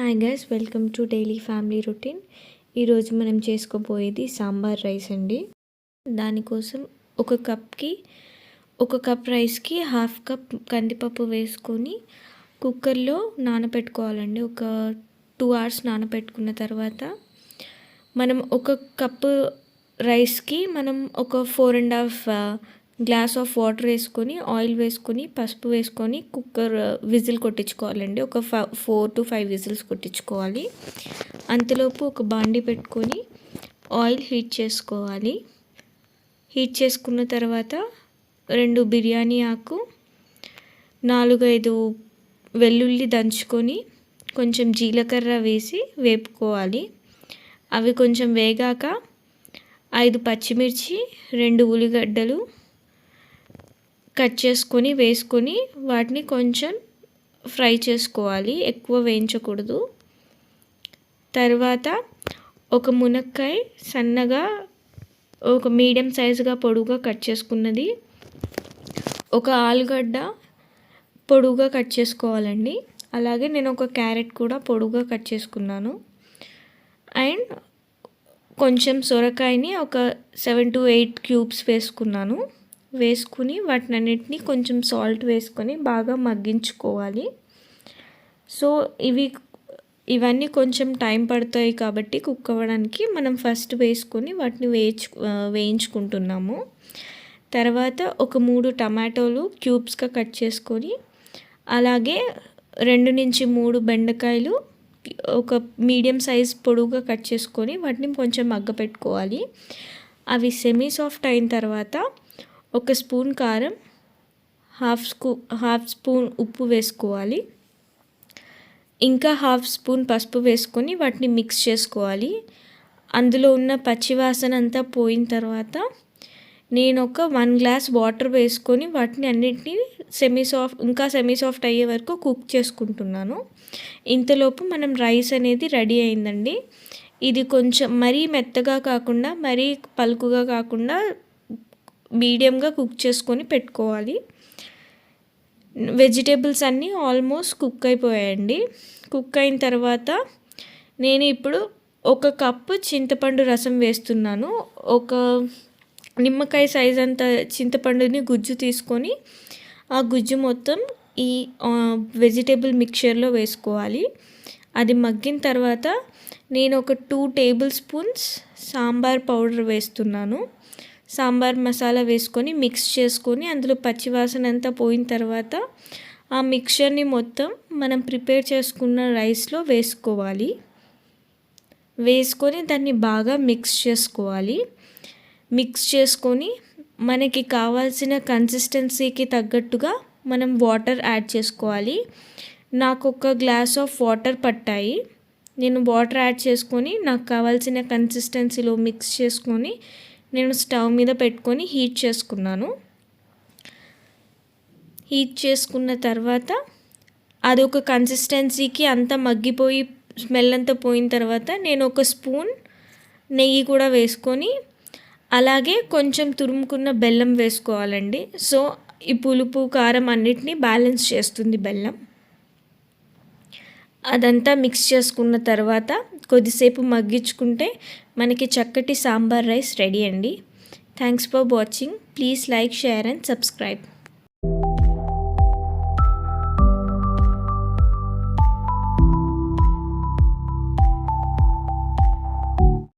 Hi guys welcome to daily family routine ఈరోజు మనం చేసుకోబోయేది sambar rice అండి. దానికోసం ఒక కప్కి ఒక కప్ రైస్కి హాఫ్ కప్ కందిపప్పు వేసుకొని కుక్కర్లో నానబెట్టుకోవాలండి ఒక టూ అవర్స్ నానబెట్టుకున్న తర్వాత మనం ఒక కప్పు రైస్కి మనం ఒక four and half glass of water వేసుకొని ఆయిల్ వేసుకొని పసుపు వేసుకొని కుక్కర్ విజిల్ కొట్టించుకోవాలండి. ఒక ఫోర్ టు ఫైవ్ విజిల్స్ కొట్టించుకోవాలి. అంతలోపు ఒక బాండి పెట్టుకొని ఆయిల్ హీట్ చేసుకోవాలి. హీట్ చేసుకున్న తర్వాత రెండు బిర్యానీ ఆకు నాలుగైదు వెల్లుల్లి దంచుకొని కొంచెం జీలకర్ర వేసి వేపుకోవాలి. అవి కొంచెం వేగాక ఐదు పచ్చిమిర్చి రెండు ఉల్లిగడ్డలు కట్ చేసుకొని వేసుకొని వాటిని కొంచెం ఫ్రై చేసుకోవాలి. ఎక్కువ వేయించకూడదు. తర్వాత ఒక మునక్కాయ సన్నగా ఒక మీడియం సైజుగా పొడుగుగా కట్ చేసుకున్నది. ఒక ఆలుగడ్డ పొడుగుగా కట్ చేసుకోవాలండి. అలాగే నేను ఒక క్యారెట్ కూడా పొడుగుగా కట్ చేసుకున్నాను. అండ్ కొంచెం సొరకాయని ఒక సెవెన్ టు ఎయిట్ క్యూబ్స్ వేసుకున్నాను. వేసుకుని వాటిని అన్నిటినీ కొంచెం సాల్ట్ వేసుకొని బాగా మగ్గించుకోవాలి. సో ఇవి ఇవన్నీ కొంచెం టైం పడతాయి కాబట్టి కుక్ అవ్వడానికి మనం ఫస్ట్ వేసుకొని వాటిని వేయించు వేయించుకుంటున్నాము. తర్వాత ఒక మూడు టమాటోలు క్యూబ్స్గా కట్ చేసుకొని అలాగే రెండు నుంచి మూడు బెండకాయలు ఒక మీడియం సైజ్ పొడుగుగా కట్ చేసుకొని వాటిని కొంచెం మగ్గ పెట్టుకోవాలి అవి సెమీ సాఫ్ట్ అయిన తర్వాత ఒక స్పూన్ కారం హాఫ్ స్కూ హాఫ్ స్పూన్ ఉప్పు వేసుకోవాలి. ఇంకా హాఫ్ స్పూన్ పసుపు వేసుకొని వాటిని మిక్స్ చేసుకోవాలి. అందులో ఉన్న పచ్చివాసన అంతా పోయిన తర్వాత నేను ఒక వన్ గ్లాస్ వాటర్ వేసుకొని వాటిని అన్నిటినీ సెమీ సాఫ్ట్ ఇంకా సెమీ సాఫ్ట్ అయ్యే వరకు కుక్ చేసుకుంటున్నాను. ఇంతలోపు మనం రైస్ అనేది రెడీ అయిందండి. ఇది కొంచెం మరీ మెత్తగా కాకుండా మరీ పలుకుగా కాకుండా మీడియంగా కుక్ చేసుకొని పెట్టుకోవాలి. వెజిటేబుల్స్ అన్నీ ఆల్మోస్ట్ కుక్ అయిపోయాయండి. కుక్ అయిన తర్వాత నేను ఇప్పుడు ఒక కప్పు చింతపండు రసం వేస్తున్నాను. ఒక నిమ్మకాయ సైజ్ అంత చింతపండుని గుజ్జు తీసుకొని ఆ గుజ్జు మొత్తం ఈ వెజిటేబుల్ మిక్చర్లో వేసుకోవాలి. అది మగ్గిన తర్వాత నేను ఒక two tablespoons sambar powder వేస్తున్నాను. సాంబార్ మసాలా వేసుకొని మిక్స్ చేసుకొని అందులో పచ్చివాసన అంతా పోయిన తర్వాత ఆ మిక్చర్ని మొత్తం మనం ప్రిపేర్ చేసుకున్న రైస్లో వేసుకోవాలి. వేసుకొని దాన్ని బాగా మిక్స్ చేసుకోవాలి. మిక్స్ చేసుకొని మనకి కావాల్సిన కన్సిస్టెన్సీకి తగ్గట్టుగా మనం వాటర్ యాడ్ చేసుకోవాలి. నాకు ఒక గ్లాస్ ఆఫ్ వాటర్ పట్టాయి. నేను వాటర్ యాడ్ చేసుకొని నాకు కావాల్సిన కన్సిస్టెన్సీలో మిక్స్ చేసుకొని నేను స్టవ్ మీద పెట్టుకొని హీట్ చేసుకున్నాను. హీట్ చేసుకున్న తర్వాత అది ఒక కన్సిస్టెన్సీకి అంతా మగ్గిపోయి స్మెల్ అంతా పోయిన తర్వాత నేను ఒక స్పూన్ నెయ్యి కూడా వేసుకొని అలాగే కొంచెం తురుముకున్న బెల్లం వేసుకోవాలండి. సో ఈ పులుపు కారం అన్నిటినీ బ్యాలెన్స్ చేస్తుంది బెల్లం. అదంతా మిక్స్ చేసుకున్న తర్వాత కొద్దిసేపు మగ్గించుకుంటే మనకి చక్కటి సాంబార్ రైస్ రెడీ అండి. Thanks for watching please like share and subscribe